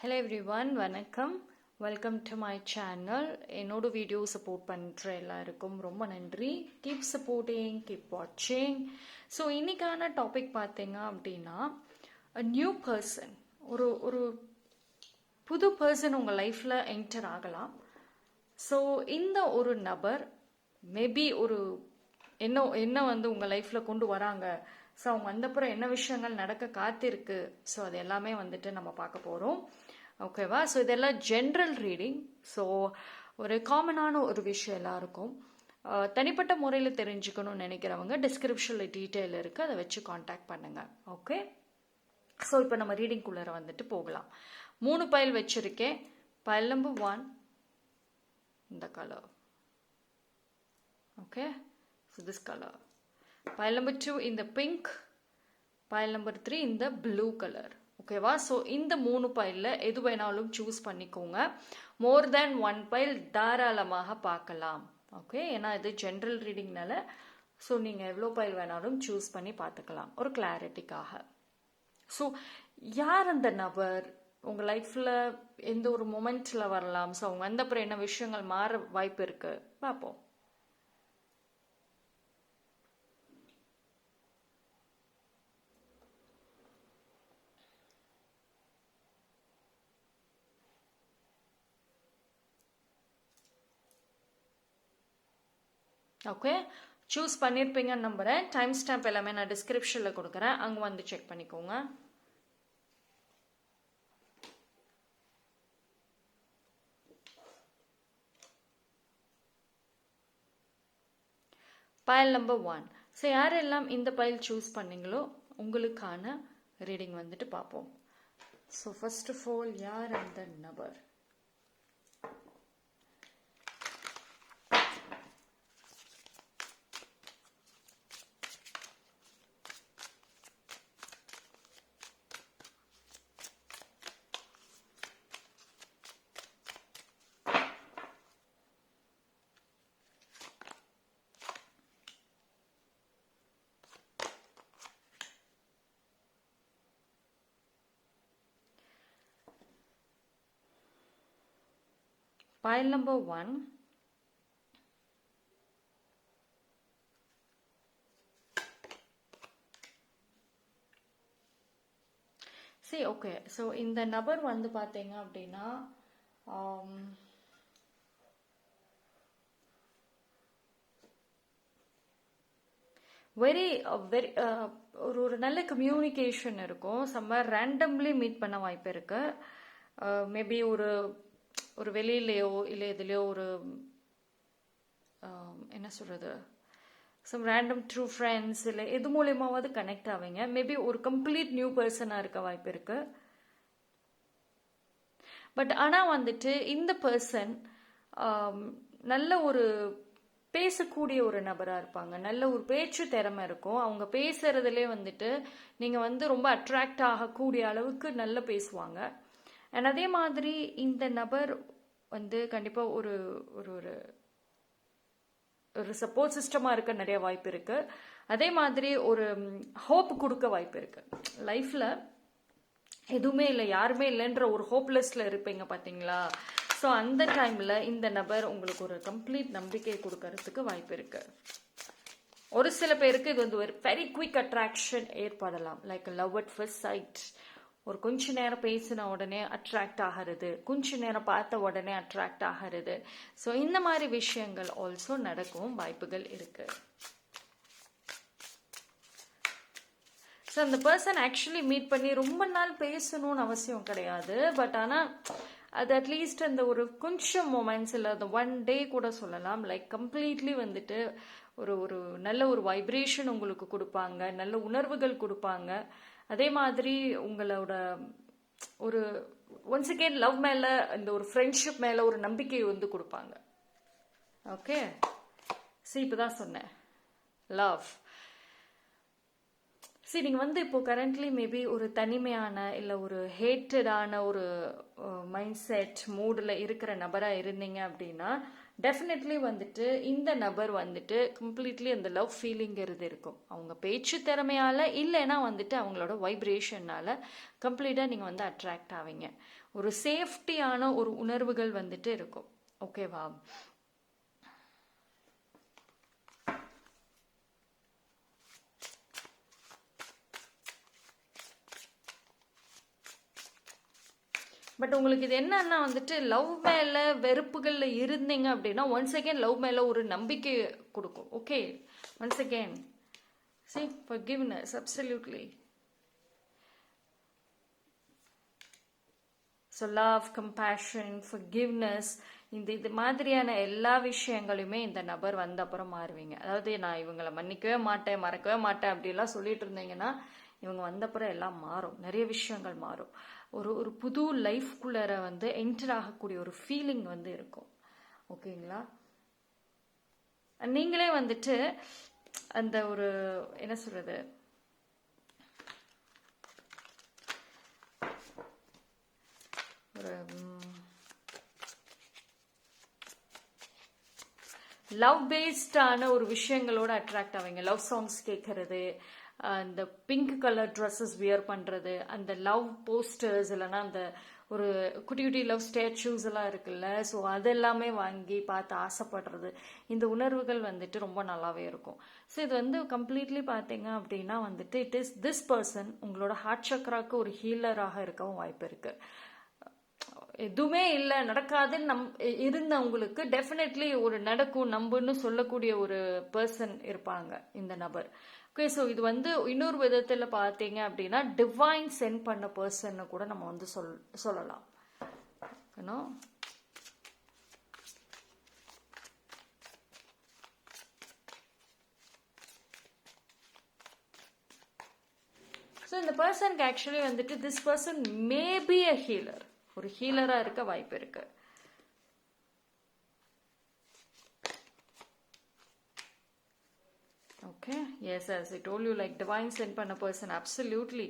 Hello every one வணக்கம். Welcome to my channel என்னோட video support பண்ணுற எல்லாருக்கும் ரொம்ப நன்றி. கீப் சப்போர்ட்டிங் கீப் வாட்சிங் ஸோ இன்னைக்கான டாபிக் பார்த்தீங்க அப்படின்னா நியூ பர்சன் ஒரு ஒரு புது பர்சன் உங்கள் லைஃப்பில் என்டர் ஆகலாம். ஸோ இந்த ஒரு நபர் மேபி ஒரு என்ன என்ன வந்து உங்கள் லைஃப்பில் கொண்டு வராங்க. ஸோ அவங்க வந்தப்புறம் என்ன விஷயங்கள் நடக்க காத்திருக்கு? ஸோ அது எல்லாமே வந்துட்டு நம்ம பார்க்க போகிறோம் ஓகேவா ஸோ இதெல்லாம் ஜென்ரல் ரீடிங் ஸோ ஒரு காமனான ஒரு விஷயம் எல்லாருக்கும். தனிப்பட்ட முறையில் தெரிஞ்சுக்கணும்னு நினைக்கிறவங்க டிஸ்கிரிப்ஷனில் டீட்டெயில் இருக்குது அதை வச்சு காண்டாக்ட் பண்ணுங்கள் ஓகே ஸோ இப்போ நம்ம ரீடிங்குள்ளே வந்துட்டு போகலாம். மூணு பைல் வச்சுருக்கேன். பயல் நம்பர் ஒன் இந்த colour okay so this colour pile number two இந்த பிங்க் pink நம்பர் த்ரீ இந்த ப்ளூ கலர் ஓகேவா ஸோ இந்த மூணு பைலில் எது வேணாலும் சூஸ் பண்ணிக்கோங்க. மோர் தேன் ஒன் பைல் தாராளமாக பார்க்கலாம். ஓகே ஏன்னா இது ஜென்ரல் ரீடிங்னால ஸோ நீங்கள் எவ்வளோ பைல் வேணாலும் சூஸ் பண்ணி பார்த்துக்கலாம். ஒரு கிளாரிட்டிக்காக ஸோ யார் அந்த நபர்? உங்கள் லைஃப்பில் எந்த ஒரு மொமெண்ட்ஸில் வரலாம்? ஸோ அவங்க வந்தப்புறம் என்ன விஷயங்கள் மாற வாய்ப்பு இருக்குது பார்ப்போம். ஓகே சூஸ் பண்ணியிருப்பீங்கன்னு நம்புகிறேன் டைம் ஸ்டாம்ப் எல்லாமே நான் டிஸ்கிரிப்ஷனில் கொடுக்குறேன். அங்கே வந்து செக் பண்ணிக்கோங்க. பயல் நம்பர் ஒன் ஸோ யாரெல்லாம் இந்த பயல் சூஸ் பண்ணீங்களோ உங்களுக்கான ரீடிங் வந்துட்டு பார்ப்போம். ஸோ ஃபர்ஸ்ட் ஆஃப் ஆல் யார் அந்த நபர்? Pile number one. சரி ஓகே ஸோ இந்த நபர் வந்து பார்த்தீங்க அப்படின்னா um, very very uh, uh, ஒரு ஒரு நல்ல கம்யூனிகேஷன் இருக்கும் செம்ம ரேண்டம்லி மீட் பண்ண வாய்ப்பு இருக்கு uh, மேபி ஒரு ஒரு வெளியிலையோ இல்லை எதுலேயோ ஒரு என்ன சொல்கிறது சம் ரேண்டம் ட்ரூ ஃப்ரெண்ட்ஸ் இல்லை எது மூலியமாவது கனெக்ட் ஆவீங்க. மேபி ஒரு கம்ப்ளீட் நியூ பர்சனாக இருக்க வாய்ப்பு இருக்கு. பட் ஆனால் வந்துட்டு இந்த பர்சன் நல்ல ஒரு பேசக்கூடிய ஒரு நபராக இருப்பாங்க. நல்ல ஒரு பேச்சு திறமை இருக்கும். அவங்க பேசுகிறதுலே வந்துட்டு நீங்கள் வந்து ரொம்ப அட்ராக்ட் ஆகக்கூடிய அளவுக்கு நல்லா பேசுவாங்க. அண்ட் அதே மாதிரி இந்த நபர் வந்து கண்டிப்பாக ஒரு ஒரு ஒரு ஒரு சப்போர்ட் சிஸ்டமாக இருக்க நிறைய வாய்ப்பு இருக்கு. அதே மாதிரி ஒரு ஹோப் கொடுக்க வாய்ப்பு இருக்கு. லைஃப்ல எதுவுமே இல்லை யாருமே இல்லைன்ற ஒரு ஹோப்லெஸ்ல இருப்பீங்க பாத்தீங்களா? ஸோ அந்த டைம்ல இந்த நபர் உங்களுக்கு ஒரு கம்ப்ளீட் நம்பிக்கை கொடுக்கறதுக்கு வாய்ப்பு இருக்கு. ஒரு சில பேருக்கு இது வந்து ஒரு வெரி குயிக் அட்ராக்ஷன் ஏற்படலாம். Like love at first sight ஒரு கொஞ்ச நேரம் பேசின உடனே அட்ராக்ட் ஆகிறது. கொஞ்ச நேரம் பார்த்த உடனே அட்ராக்ட் ஆகிறது. ஸோ இந்த மாதிரி விஷயங்கள் ஆல்சோ நடக்கவும் வாய்ப்புகள் இருக்கு. ஸோ அந்த பர்சன் ஆக்சுவலி மீட் பண்ணி ரொம்ப நாள் பேசணும்னு அவசியம் கிடையாது. பட் ஆனால் அது அட்லீஸ்ட் அந்த ஒரு கொஞ்சம் மொமெண்ட்ஸ் இல்லை அந்த ஒன் டே கூட சொல்லலாம். லைக் கம்ப்ளீட்லி வந்துட்டு ஒரு ஒரு நல்ல ஒரு வைப்ரேஷன் உங்களுக்கு கொடுப்பாங்க. நல்ல உணர்வுகள் கொடுப்பாங்க. அதே மாதிரி உங்களோட ஒரு ஒன்ஸ் அகெயின் லவ் மேல இந்த ஒரு ஃப்ரெண்ட்ஷிப் மேல ஒரு நம்பிக்கை வந்து கொடுப்பாங்க. ஓகே சரி இப்பதான் சொன்னேன். லவ் சரி நீங்கள் வந்து இப்போ கரண்ட்லி மேபி ஒரு தனிமையான இல்லை ஒரு ஹேட்டடான ஒரு மைண்ட் செட் மூடில் இருக்கிற நபராக இருந்தீங்க அப்படின்னா டெஃபினெட்லி வந்துட்டு இந்த நபர் வந்துட்டு கம்ப்ளீட்லி அந்த லவ் ஃபீலிங்கிறது இருக்கும். அவங்க பேச்சு திறமையால் இல்லைன்னா வந்துட்டு அவங்களோட வைப்ரேஷனால் கம்ப்ளீட்டாக நீங்கள் வந்து அட்ராக்ட் ஆவீங்க. ஒரு சேஃப்டியான ஒரு உணர்வுகள் வந்துட்டு இருக்கும். ஓகேவா பட் உங்களுக்கு இது என்னன்னா வந்துட்டு லவ் மேல வெறுப்புகள்ல இருந்தீங்க அப்படின்னா ஒன்ஸ் அகேன் லவ் மேல ஒரு நம்பிக்கை கொடுக்கும். Okay once again see forgiveness absolutely so love compassion forgiveness இந்த இது மாதிரியான எல்லா விஷயங்களையுமே இந்த நபர் வந்த அப்புறம் மாறுவீங்க. அதாவது நான் இவங்களை மன்னிக்கவே மாட்டேன் மறக்கவே மாட்டேன் அப்படிலாம் சொல்லிட்டு இருந்தீங்கன்னா இவங்க வந்த அப்புறம் எல்லாம் மாறும். நிறைய விஷயங்கள் மாறும். ஒரு ஒரு புது லைஃப்குள்ளார வந்து என்டர் ஆகக்கூடிய ஒரு ஃபீலிங் வந்து இருக்கும். ஓகேங்களா? நீங்களே வந்துட்டு அந்த ஒரு என்ன சொல்றது? ஒரு லவ் பேஸ்டான ஒரு விஷயங்களோட அட்ராக்ட் ஆவீங்க. லவ் சாங்ஸ் கேட்கறது அந்த பிங்க் கலர் ட்ரெஸ்ஸஸ் வியர் பண்ணுறது அந்த லவ் போஸ்டர்ஸ் இல்லைன்னா அந்த ஒரு குட்டி குட்டி லவ் ஸ்டேச்சூஸ் எல்லாம் இருக்குல்ல ஸோ அதெல்லாமே வாங்கி பார்த்து ஆசைப்படுறது. இந்த உணர்வுகள் வந்துட்டு ரொம்ப நல்லாவே இருக்கும். ஸோ இது வந்து கம்ப்ளீட்லி பார்த்தீங்க அப்படின்னா வந்துட்டு இட் இஸ் திஸ் பர்சன் உங்களோட ஹார்ட் சக்கராக்கு ஒரு ஹீலராக இருக்கவும் வாய்ப்பு இருக்குது எதுவுமே இல்லை நடக்காதுன்னு நம் இருந்தவங்களுக்கு டெஃபினெட்லி ஒரு நடக்கும் நம்புன்னு சொல்லக்கூடிய ஒரு பர்சன் இருப்பாங்க இந்த நபர். ஓகே ஸோ இது வந்து இன்னொரு விதத்தில் பார்த்தீங்க அப்படின்னா டிவைன் சென்ட் பண்ண பர்சன்னு கூட நம்ம வந்து சொல் சொல்லலாம். ஏன்னா ஸோ இந்த பர்சனுக்கு ஆக்சுவலி வந்துட்டு this person may be a healer ஒரு ஹீலராக இருக்க வாய்ப்பு இருக்கு. Okay yes yes it told you like divine sent பண்ண பர்சன் அப்சல்யூட்லி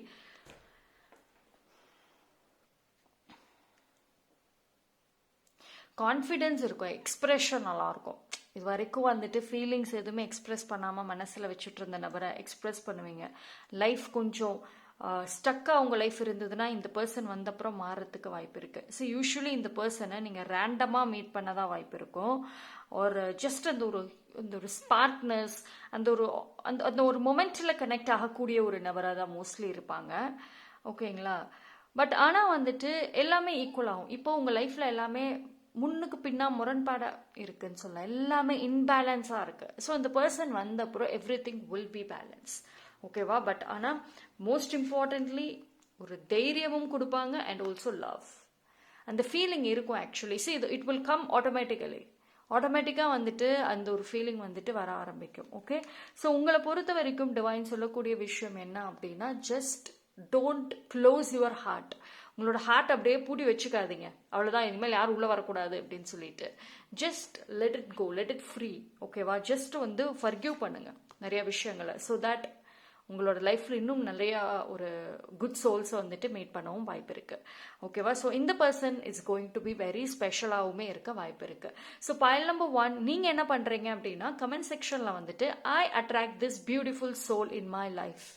கான்ஃபிடென்ஸ் இருக்கும் எக்ஸ்பிரஷன் நல்லா இருக்கும் இது வரைக்கும் வந்துட்டு ஃபீலிங்ஸ் எதுவுமே எக்ஸ்பிரஸ் பண்ணாமல் மனசில் வச்சுட்டு இருந்த நபரை எக்ஸ்பிரஸ் பண்ணுவீங்க. லைஃப் கொஞ்சம் ஸ்டக்காக உங்கள் லைஃப் இருந்ததுன்னா இந்த பர்சன் வந்தப்புறம் மாறுறதுக்கு வாய்ப்பு இருக்குது ஸோ யூஸ்வலி இந்த பர்சனை நீங்கள் ரேண்டமாக மீட் பண்ண தான் வாய்ப்பு இருக்கும். ஒரு ஜஸ்ட் அந்த ஒரு அந்த ஒரு ஸ்பார்ட்னஸ் அந்த ஒரு அந்த அந்த ஒரு மொமெண்ட்டில் கனெக்ட் ஆகக்கூடிய ஒரு நபராக தான் மோஸ்ட்லி இருப்பாங்க. ஓகேங்களா பட் ஆனால் வந்துட்டு எல்லாமே ஈக்குவல் ஆகும். இப்போ உங்கள் லைஃப்பில் எல்லாமே முன்னுக்கு பின்னா முரண்பாடாக இருக்குன்னு சொல்லலாம். எல்லாமே இன்பேலன்ஸாக இருக்குது ஸோ அந்த பர்சன் வந்த அப்புறம் every thing will be balance ஓகேவா பட் ஆனால் மோஸ்ட் இம்பார்ட்டன்ட்லி ஒரு தைரியமும் கொடுப்பாங்க அண்ட் ஆல்சோ லவ் அந்த ஃபீலிங் இருக்கும் ஆக்சுவலி சி இது இட் வில் கம் ஆட்டோமேட்டிக்கலி ஆட்டோமேட்டிக்காக வந்துட்டு அந்த ஒரு ஃபீலிங் வந்துட்டு வர ஆரம்பிக்கும். ஓகே ஸோ உங்களை பொறுத்த வரைக்கும் டிவைன் சொல்லக்கூடிய விஷயம் என்ன அப்படின்னா just don't close your heart உங்களோட ஹார்ட் அப்படியே பூட்டி வச்சுக்காதீங்க. அவ்வளோதான் இனிமேல் யாரும் உள்ளே வரக்கூடாது அப்படின்னு சொல்லிட்டு. Just let it go let it free ஓகேவா ஜஸ்ட் வந்து ஃபர்கியூ பண்ணுங்க. நிறைய விஷயங்களை. ஸோ தட் உங்களோட லைஃப்பில் இன்னும் நிறையா ஒரு குட் சோல்ஸை வந்துட்டு மீட் பண்ணவும் வாய்ப்பு இருக்குது ஓகேவா ஸோ இந்த person is going to be very ஸ்பெஷலாகவுமே இருக்க வாய்ப்பு இருக்குது ஸோ பயல் நம்பர் ஒன் நீங்கள் என்ன பண்ணுறீங்க அப்படின்னா கமெண்ட் செக்ஷனில் வந்துட்டு I attract this beautiful soul in my life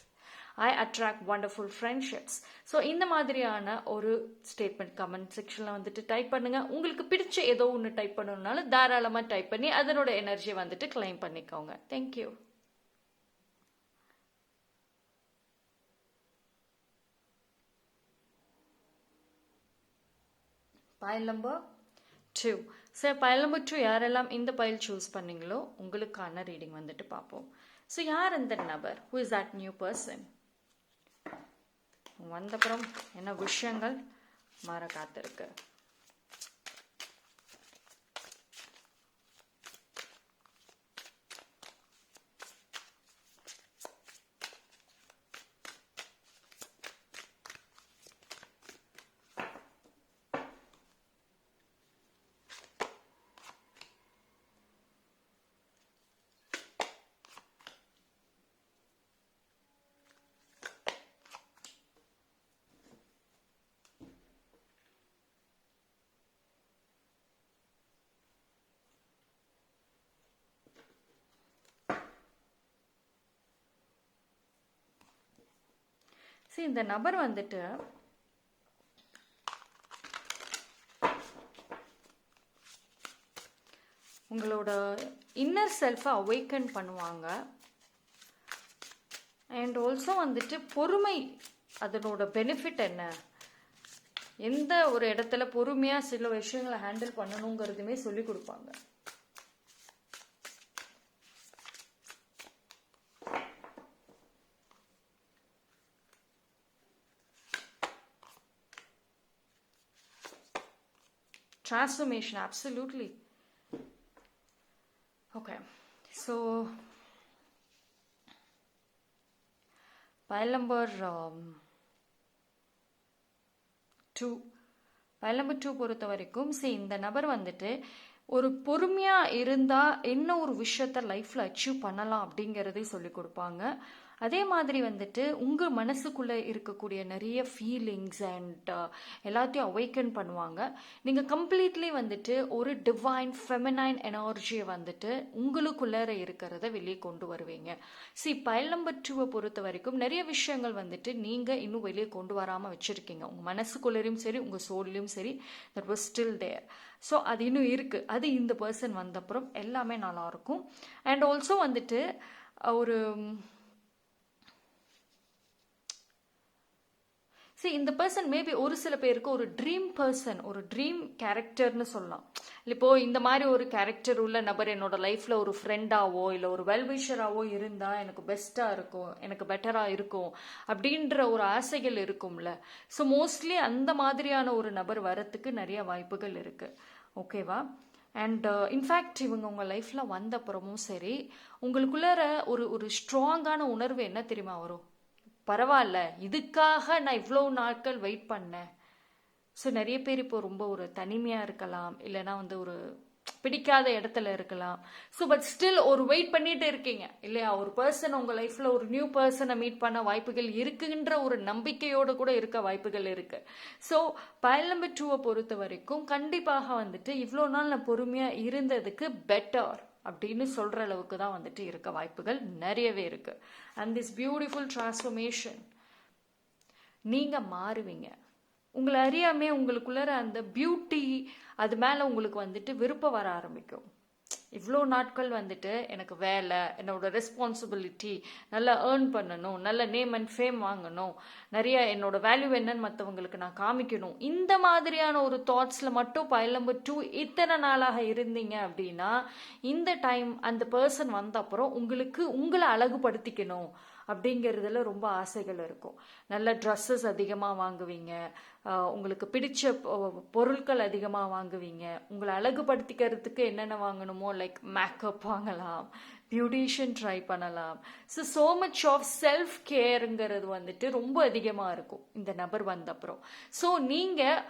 I attract wonderful friendships so இந்த மாதிரியான ஒரு ஸ்டேட்மெண்ட் கமெண்ட் செக்ஷனில் வந்துட்டு டைப் பண்ணுங்க. உங்களுக்கு பிடிச்ச ஏதோ ஒன்று டைப் பண்ணணுனாலும் தாராளமாக டைப் பண்ணி அதனோட எனர்ஜியை வந்துட்டு கிளைம் பண்ணிக்கோங்க. Thank you pile number two sir pile number two யாரெல்லாம் இந்த பயல் சூஸ் பண்ணீங்களோ உங்களுக்கான ரீடிங் வந்துட்டு பார்ப்போம். ஸோ யார் இந்த நபர்? Who is that new person வந்தப்புறம் என்ன விஷயங்கள்? மாற காத்திருக்கு சரி இந்த நபர் வந்துட்டு உங்களோட இன்னர் செல்ஃபை அவேக்கன் பண்ணுவாங்க. அண்ட் ஆல்சோ வந்துட்டு பொறுமை அதனோட பெனிஃபிட் என்ன? எந்த ஒரு இடத்துல பொறுமையாக சில விஷயங்களை ஹேண்டில் பண்ணணுங்கிறதுமே சொல்லி கொடுப்பாங்க. Transformation absolutely. Okay so pile number um, two pile number two பொறுத்த வரைக்கும் சரி இந்த நபர் வந்துட்டு ஒரு பொறுமையாக இருந்தால் என்ன ஒரு விஷயத்த லைஃப்பில் அச்சீவ் பண்ணலாம் அப்படிங்கிறதே சொல்லி கொடுப்பாங்க. அதே மாதிரி வந்துட்டு உங்கள் மனசுக்குள்ளே இருக்கக்கூடிய நிறைய ஃபீலிங்ஸ் அண்ட் uh, எல்லாத்தையும் அவைக்கன் பண்ணுவாங்க. நீங்கள் கம்ப்ளீட்லி வந்துட்டு ஒரு டிவைன் ஃபெமினைன் எனர்ஜியை வந்துட்டு உங்களுக்குள்ளே இருக்கிறத வெளியே கொண்டு வருவீங்க. சி பயல் நம்பர் டூவை பொறுத்த வரைக்கும் நிறைய விஷயங்கள் வந்துட்டு நீங்கள் இன்னும் வெளியே கொண்டு வராமல் வச்சுருக்கீங்க. உங்கள் மனசுக்குள்ளேயும் சரி உங்கள் சோல்லையும் சரி that was still there so அது இன்னும் இருக்குது அது இந்த பர்சன் வந்தப்புறம் எல்லாமே நல்லாயிருக்கும் அண்ட் ஆல்சோ வந்துட்டு ஒரு சி இந்த பர்சன் மேபி ஒரு சில பேருக்கு ஒரு ட்ரீம் பர்சன் ஒரு ட்ரீம் கேரக்டர்னு சொல்லலாம். இப்போ இந்த மாதிரி ஒரு கேரக்டர் உள்ள நபர் என்னோட லைஃப்ல ஒரு ஃப்ரெண்டாவோ இல்லை ஒரு வெல்விஷராகவோ இருந்தா எனக்கு பெஸ்ட்டாக இருக்கும் எனக்கு பெட்டராக இருக்கும் அப்படின்ற ஒரு ஆசைகள் இருக்கும்ல. ஸோ மோஸ்ட்லி அந்த மாதிரியான ஒரு நபர் வரத்துக்கு நிறைய வாய்ப்புகள் இருக்கு. ஓகேவா அண்ட் இன்ஃபேக்ட் இவங்க உங்கள் லைஃப்பில் வந்த அப்புறமும் சரி உங்களுக்குள்ளார ஒரு ஒரு ஸ்ட்ராங்கான உணர்வு என்ன தெரியுமா வரும்? பரவாயில்ல இதுக்காக நான் இவ்வளோ நாட்கள் வெயிட் பண்ணேன். ஸோ நிறைய பேர் இப்போ ரொம்ப ஒரு தனிமையாக இருக்கலாம் இல்லைன்னா வந்து ஒரு பிடிக்காத இடத்துல இருக்கலாம். ஸோ பட் ஸ்டில் ஒரு வெயிட் பண்ணிட்டு இருக்கீங்க. இல்லையா ஒரு பர்சன் உங்கள் லைஃப்பில் ஒரு நியூ பர்சனை மீட் பண்ண வாய்ப்புகள் இருக்குன்ற ஒரு நம்பிக்கையோடு கூட இருக்க வாய்ப்புகள் இருக்கு. ஸோ பயல் நம்பர் டூவை பொறுத்த வரைக்கும் கண்டிப்பாக வந்துட்டு இவ்வளோ நாள் நான் பொறுமையாக இருந்ததுக்கு பெட்டர் அப்படின்னு சொல்கிற அளவுக்கு தான் வந்துட்டு இருக்க வாய்ப்புகள் நிறையவே இருக்குது அண்ட் திஸ் பியூட்டிஃபுல் டிரான்ஸ்ஃபர்மேஷன் நீங்கள் மாறுவீங்க. உங்களை அறியாமே உங்களுக்குள்ளார அந்த பியூட்டி அது மேலே உங்களுக்கு வந்துட்டு விருப்பம் வர ஆரம்பிக்கும். இவ்வளோ நாட்கள் வந்துட்டு எனக்கு வேலை என்னோட ரெஸ்பான்சிபிலிட்டி நல்லா ஏர்ன் பண்ணணும் நல்ல நேம் அண்ட் ஃபேம் வாங்கணும் நிறைய என்னோட வேல்யூ என்னன்னு மற்றவங்களுக்கு நான் காமிக்கணும். இந்த மாதிரியான ஒரு தாட்ஸில் மட்டும் பைல் நம்பர் டூ இத்தனை நாளாக இருந்தீங்க அப்படின்னா இந்த டைம் அந்த பர்சன் வந்த அப்புறம் உங்களுக்கு உங்களை அழகுபடுத்திக்கணும். அப்படிங்கிறதுல ரொம்ப ஆசைகள் இருக்கும். நல்ல ட்ரெஸ்ஸஸ் அதிகமாக வாங்குவீங்க. உங்களுக்கு பிடிச்ச பொருட்கள் அதிகமாக வாங்குவீங்க. உங்களை அழகுபடுத்திக்கிறதுக்கு என்னென்ன வாங்கணுமோ லைக் மேக்கப் வாங்கலாம் பியூட்டிஷியன் ட்ரை பண்ணலாம். So so much of self கேருங்கிறது வந்துட்டு ரொம்ப அதிகமாக இருக்கும். இந்த நபர் வந்த அப்புறம். ஸோ நீங்கள்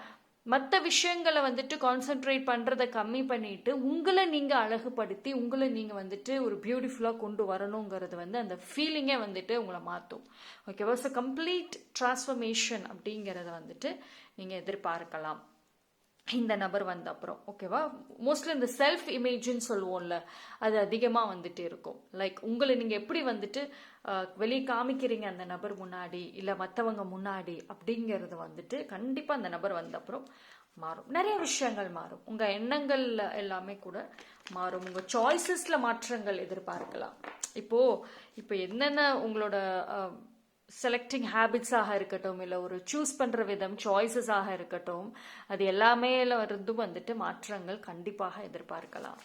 மற்ற விஷயங்களை வந்துட்டு கான்சென்ட்ரேட் பண்ணுறதை கம்மி பண்ணிட்டு உங்களை நீங்கள் அழகுபடுத்தி உங்களை நீங்கள் வந்துட்டு ஒரு பியூட்டிஃபுல்லாக கொண்டு வரணுங்கிறது வந்து அந்த ஃபீலிங்கே வந்துட்டு உங்களை மாற்றும் ஓகேவா ஸோ கம்ப்ளீட் டிரான்ஸ்ஃபர்மேஷன் அப்படிங்கிறத வந்துட்டு நீங்கள் எதிர்பார்க்கலாம். இந்த நபர் வந்த அப்புறம் ஓகேவா மோஸ்ட்லி இந்த செல்ஃப் இமேஜ்னு சொல்லுவோம்ல அது அதிகமாக வந்துட்டு இருக்கும். லைக் உங்களை நீங்கள் எப்படி வந்துட்டு வெளியே காமிக்கிறீங்க அந்த நபர் முன்னாடி இல்லை மற்றவங்க முன்னாடி அப்படிங்கிறது வந்துட்டு கண்டிப்பாக அந்த நபர் வந்த அப்புறம் மாறும். நிறைய விஷயங்கள் மாறும். உங்கள் எண்ணங்கள் எல்லாமே கூட மாறும். உங்கள் சாய்ஸஸில் மாற்றங்கள் எதிர்பார்க்கலாம். இப்போது இப்போ என்னென்ன உங்களோட செலக்டிங் ஹேபிட்ஸாக இருக்கட்டும் இல்லை ஒரு சூஸ் பண்ணுற விதம் சாய்ஸஸாக இருக்கட்டும் அது எல்லாமே இருந்தும் வந்துட்டு மாற்றங்கள் கண்டிப்பாக எதிர்பார்க்கலாம்.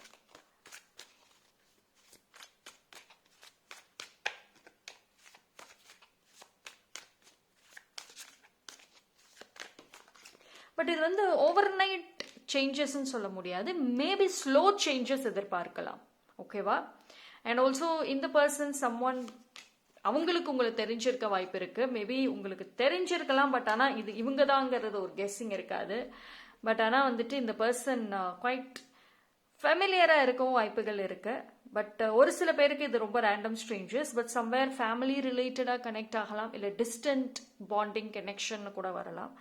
பட் இது வந்து ஓவர் நைட் சேஞ்சஸ்ன்னு சொல்ல முடியாது. மேபி ஸ்லோ சேஞ்சஸ் எதிர்பார்க்கலாம். ஓகேவா அண்ட் ஆல்சோ இந்த பர்சன் சம் ஒன் அவங்களுக்கு உங்களுக்கு தெரிஞ்சிருக்க வாய்ப்பு இருக்கு. மேபி உங்களுக்கு தெரிஞ்சிருக்கலாம் பட் ஆனால் இது இவங்க தாங்கிறது ஒரு கெஸ்ஸிங் இருக்காது. பட் ஆனால் வந்துட்டு இந்த பர்சன் குவைட் ஃபெமிலியராக இருக்கவும் வாய்ப்புகள் இருக்கு. பட் ஒரு சில பேருக்கு இது ரொம்ப random strangers but somewhere family ரிலேட்டடாக கனெக்ட் ஆகலாம். இல்லை டிஸ்டன்ட் பாண்டிங் கனெக்ஷன் கூட வரலாம்.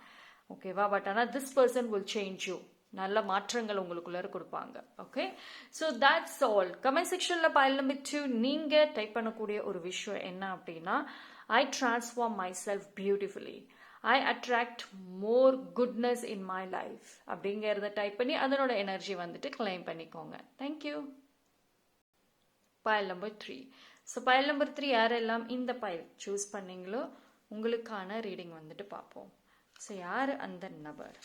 ஓகேவா பட் ஆனால் this person will change you நல்ல மாற்றங்கள் உங்களுக்குள்ள கொடுப்பாங்க. Okay so that's all comment செக்ஷனில் பயில் நம்பர் டூ நீங்கள் டைப் பண்ணக்கூடிய ஒரு விஷயம் என்ன அப்படின்னா I transform myself beautifully I attract more goodness in my life அப்படிங்கிறத டைப் பண்ணி அதனோட எனர்ஜி வந்துட்டு கிளைம் பண்ணிக்கோங்க. Thank you pile number three so pile number three யாரெல்லாம் இந்த பயல் சூஸ் பண்ணீங்களோ உங்களுக்கான ரீடிங் வந்துட்டு பார்ப்போம். ஸோ யார்? அந்த நபர்.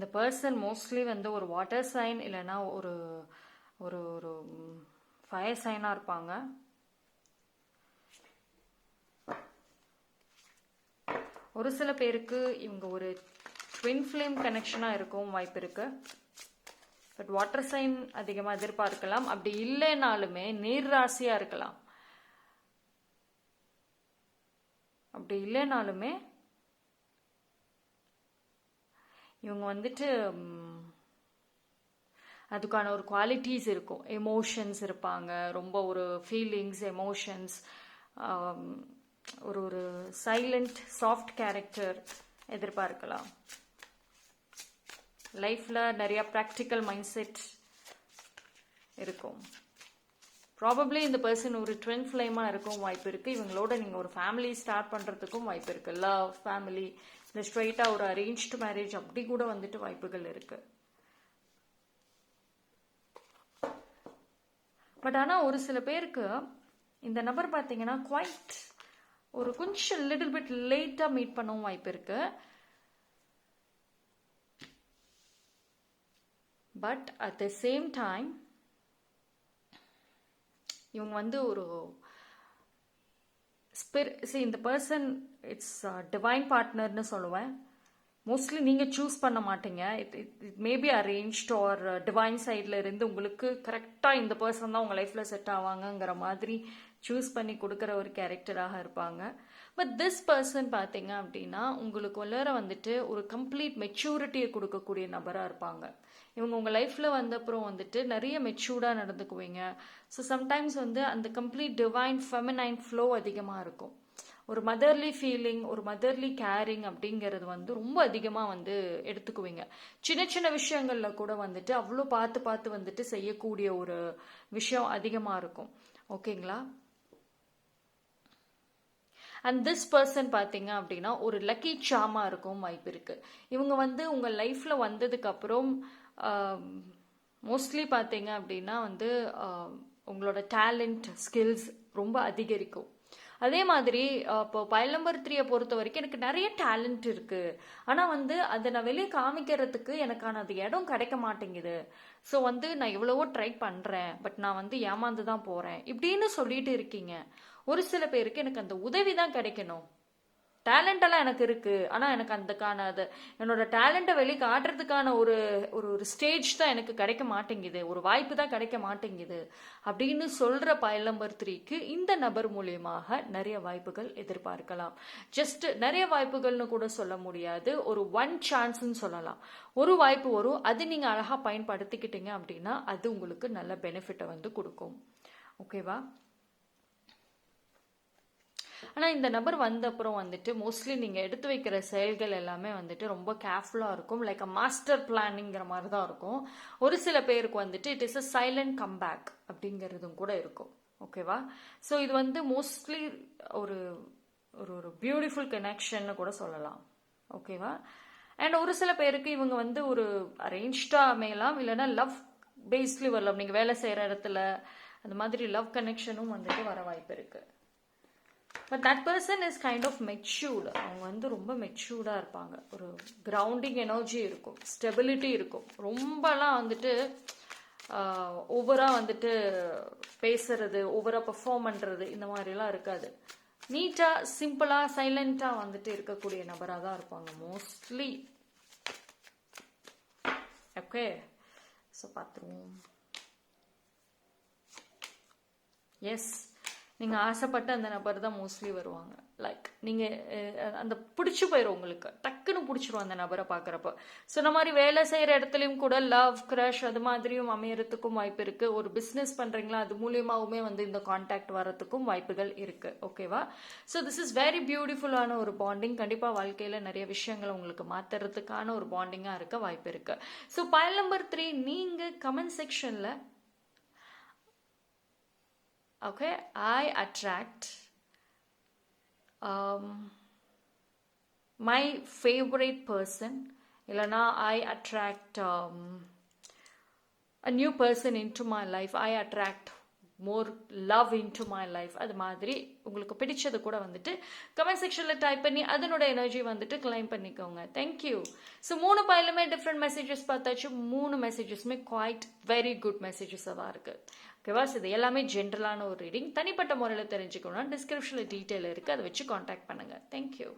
இந்த பர்சன் மோஸ்ட்லி வந்து ஒரு வாட்டர் சைன் இல்லைன்னா ஒரு ஒரு ஒரு ஃபயர் சைனாக இருப்பாங்க. ஒரு சில பேருக்கு இவங்க ஒரு ட்வின் ஃப்ளேம் கனெக்ஷனாக இருக்கும் வாய்ப்பு இருக்கு. பட் வாட்டர் சைன் அதிகமாக எதிர்பார்க்கலாம். அப்படி இல்லைனாலுமே நீர் ராசியாக இருக்கலாம். அப்படி இல்லைனாலுமே இவங்க வந்துட்டு அதுக்கான ஒரு குவாலிட்டிஸ் இருக்கும். எமோஷன்ஸ் இருப்பாங்க. ரொம்ப ஒரு ஃபீலிங்ஸ் எமோஷன்ஸ் ஒரு ஒரு சைலண்ட் சாஃப்ட் கேரக்டர் எதிர்பார்க்கலாம். லைஃப்பில் நிறையா ப்ராக்டிக்கல் மைண்ட் செட் இருக்கும். ப்ராபப்ளி இந்த பர்சன் ஒரு ட்வின் ஃப்ளேமாக இருக்கும் வாய்ப்பு இருக்குது இவங்களோட நீங்கள் ஒரு ஃபேமிலி ஸ்டார்ட் பண்ணுறதுக்கும் வாய்ப்பு இருக்குது லவ் ஃபேமிலி இந்த ஸ்ட்ரைட்டாக ஒரு அரேஞ்ச்டு மேரேஜ் அப்படி கூட வந்துட்டு வாய்ப்புகள் இருக்குது பட் ஆனால் ஒரு சில பேருக்கு இந்த நபர் பார்த்தீங்கன்னா குவைட் ஒரு கொஞ்சம் லிட்டில் பிட் லேட்டாக மீட் பண்ணவும் வாய்ப்பு இருக்கு. But at the same time இவங்க வந்து ஒரு ஸ்பிரி சி இந்த பர்சன் இட்ஸ் டிவைன் பார்ட்னர்னு சொல்லுவேன். மோஸ்ட்லி நீங்கள் சூஸ் பண்ண மாட்டீங்க. It it maybe arranged or divine சைடில் இருந்து உங்களுக்கு கரெக்டாக இந்த பர்சன் தான் உங்கள் லைஃப்பில் செட் ஆவாங்கங்கிற மாதிரி சூஸ் பண்ணி கொடுக்குற ஒரு கேரக்டராக இருப்பாங்க. பட் திஸ் பர்சன் பார்த்தீங்க அப்படின்னா உங்களுக்கு உள்ளார வந்துட்டு ஒரு கம்ப்ளீட் மெச்சூரிட்டியை கொடுக்கக்கூடிய நபராக இருப்பாங்க. இவங்க உங்கள் லைஃப்பில் வந்த அப்புறம் வந்துட்டு நிறைய மெச்சூர்டாக நடந்துக்குவீங்க. ஸோ சம்டைம்ஸ் வந்து அந்த கம்ப்ளீட் டிவைன் ஃபெமினைன் ஃப்ளோ அதிகமாக இருக்கும். ஒரு மதர்லி ஃபீலிங் ஒரு மதர்லி கேரிங் அப்படிங்கிறது வந்து ரொம்ப அதிகமாக வந்து எடுத்துக்குவீங்க. சின்ன சின்ன விஷயங்களில் கூட வந்துட்டு அவ்வளோ பார்த்து பார்த்து வந்துட்டு செய்யக்கூடிய ஒரு விஷயம் அதிகமாக இருக்கும். ஓகேங்களா அண்ட் திஸ் பர்சன் பார்த்தீங்க அப்படின்னா ஒரு லக்கி சாமா இருக்கும் வாய்ப்பு இருக்கு. இவங்க வந்து உங்கள் லைஃப்பில் வந்ததுக்கப்புறம் மோஸ்ட்லி பார்த்தீங்க அப்படின்னா வந்து உங்களோட டேலண்ட் ஸ்கில்ஸ் ரொம்ப அதிகரிக்கும். அதே மாதிரி இப்போ பயல் நம்பர் த்ரீயை பொறுத்த வரைக்கும் எனக்கு நிறைய டேலண்ட் இருக்குது ஆனால் வந்து அதை நான் வெளியே காமிக்கிறதுக்கு எனக்கான அது இடம் கிடைக்க மாட்டேங்குது. ஸோ வந்து நான் எவ்வளவோ ட்ரை பண்ணுறேன் பட் நான் வந்து ஏமாந்து தான் போகிறேன் இப்படின்னு சொல்லிட்டு இருக்கீங்க. ஒரு சில பேருக்கு எனக்கு அந்த உதவி தான் கிடைக்கணும். டேலண்ட் எல்லாம் எனக்கு இருக்கு. ஆனா எனக்கு அந்தக்கான அது என்னோட டேலண்ட்டை வெளியே காட்டுறதுக்கான ஒரு ஒரு ஒரு ஸ்டேஜ் தான் எனக்கு கிடைக்க மாட்டேங்குது. ஒரு வாய்ப்பு தான் கிடைக்க மாட்டேங்குது. அப்படின்னு சொல்ற பயல் நம்பர் த்ரீக்கு இந்த நபர் மூலியமாக நிறைய வாய்ப்புகள் எதிர்பார்க்கலாம். ஜஸ்ட் நிறைய வாய்ப்புகள்னு கூட சொல்ல முடியாது. ஒரு ஒன் சான்ஸ்னு சொல்லலாம். ஒரு வாய்ப்பு வரும். அது நீங்க அழகா பயன்படுத்திக்கிட்டீங்க அப்படின்னா அது உங்களுக்கு நல்ல பெனிஃபிட்டை வந்து கொடுக்கும். ஓகேவா ஆனால் இந்த நபர் வந்த அப்புறம் வந்துட்டு மோஸ்ட்லி நீங்கள் எடுத்து வைக்கிற செயல்கள் எல்லாமே வந்துட்டு ரொம்ப கேர்ஃபுல்லாக இருக்கும். லைக் அ மாஸ்டர் பிளானிங்கிற மாதிரி தான் இருக்கும். ஒரு சில பேருக்கு வந்துட்டு it is a silent comeback அப்படிங்கிறதும் கூட இருக்கும். ஓகேவா ஸோ இது வந்து மோஸ்ட்லி ஒரு ஒரு ஒரு பியூட்டிஃபுல் கனெக்ஷன்னு கூட சொல்லலாம். ஓகேவா அண்ட் ஒரு சில பேருக்கு இவங்க வந்து ஒரு அரேஞ்ச்டாக அமையலாம். இல்லைன்னா லவ் பேஸ்லி வரலாம் நீங்கள் வேலை செய்கிற இடத்துல அந்த மாதிரி லவ் கனெக்ஷனும் வந்துட்டு வர வாய்ப்பு இருக்குது but that person is kind of matured அவங்க வந்து ரொம்ப மெச்சூர்டாக இருப்பாங்க. ஒரு கிரவுண்டிங் எனர்ஜி இருக்கும். ஸ்டெபிலிட்டி இருக்கும். ரொம்பலாம் வந்துட்டு ஓவராக வந்துட்டு பேசுறது ஓவராக பெர்ஃபார்ம் பண்ணுறது இந்த மாதிரிலாம் இருக்காது. நீட்டாக சிம்பிளாக சைலண்ட்டாக வந்துட்டு இருக்கக்கூடிய நபராக தான் இருப்பாங்க மோஸ்ட்லி ஓகே ஸோ பார்த்துருவோம். எஸ் நீங்கள் ஆசைப்பட்ட அந்த நபர் தான் மோஸ்ட்லி வருவாங்க. லைக் நீங்கள் அந்த பிடிச்சி போயிடும் உங்களுக்கு. டக்குன்னு பிடிச்சிரும் அந்த நபரை பார்க்குறப்ப ஸோ இந்த மாதிரி வேலை செய்கிற இடத்துலையும் கூட லவ் க்ரஷ் அது மாதிரியும் அமையறதுக்கும் வாய்ப்பு இருக்குது ஒரு பிஸ்னஸ் பண்ணுறீங்களா அது மூலியமாகவுமே வந்து இந்த காண்டாக்ட் வரத்துக்கும் வாய்ப்புகள் இருக்குது ஓகேவா ஸோ திஸ் இஸ் வெரி பியூட்டிஃபுல்லான ஒரு பாண்டிங் கண்டிப்பாக வாழ்க்கையில் நிறைய விஷயங்களை உங்களுக்கு மாற்றுறதுக்கான ஒரு பாண்டிங்காக இருக்க வாய்ப்பு இருக்குது ஸோ பயல் நம்பர் த்ரீ நீங்கள் கமெண்ட் செக்ஷனில் okay i attract um, my favorite person. இல்லைனா i attract um, a new person into my life. I attract more love into my அது மாதிரி உங்களுக்கு பிடிச்சது கூட வந்துட்டு கமெண்ட் செக்ஷனில் டைப் பண்ணி அதனோட எனர்ஜி வந்துட்டு கிளைம் பண்ணிக்கோங்க. தேங்க்யூ ஸோ மூணு பயிலுமே டிஃப்ரெண்ட் மெசேஜஸ் பார்த்தாச்சு. மூணு மெசேஜஸுமே குவாய்ட் வெரி குட் மெசேஜஸாக தான் இருக்குது ஓகேவா இது எல்லாமே ஜென்ரலான ஒரு ரீடிங் தனிப்பட்ட முறையில் தெரிஞ்சுக்கணும்னா டிஸ்கிரிப்ஷனில் டீட்டெயில் இருக்குது அதை வச்சு காண்டாக்ட் பண்ணுங்கள் தேங்க்யூ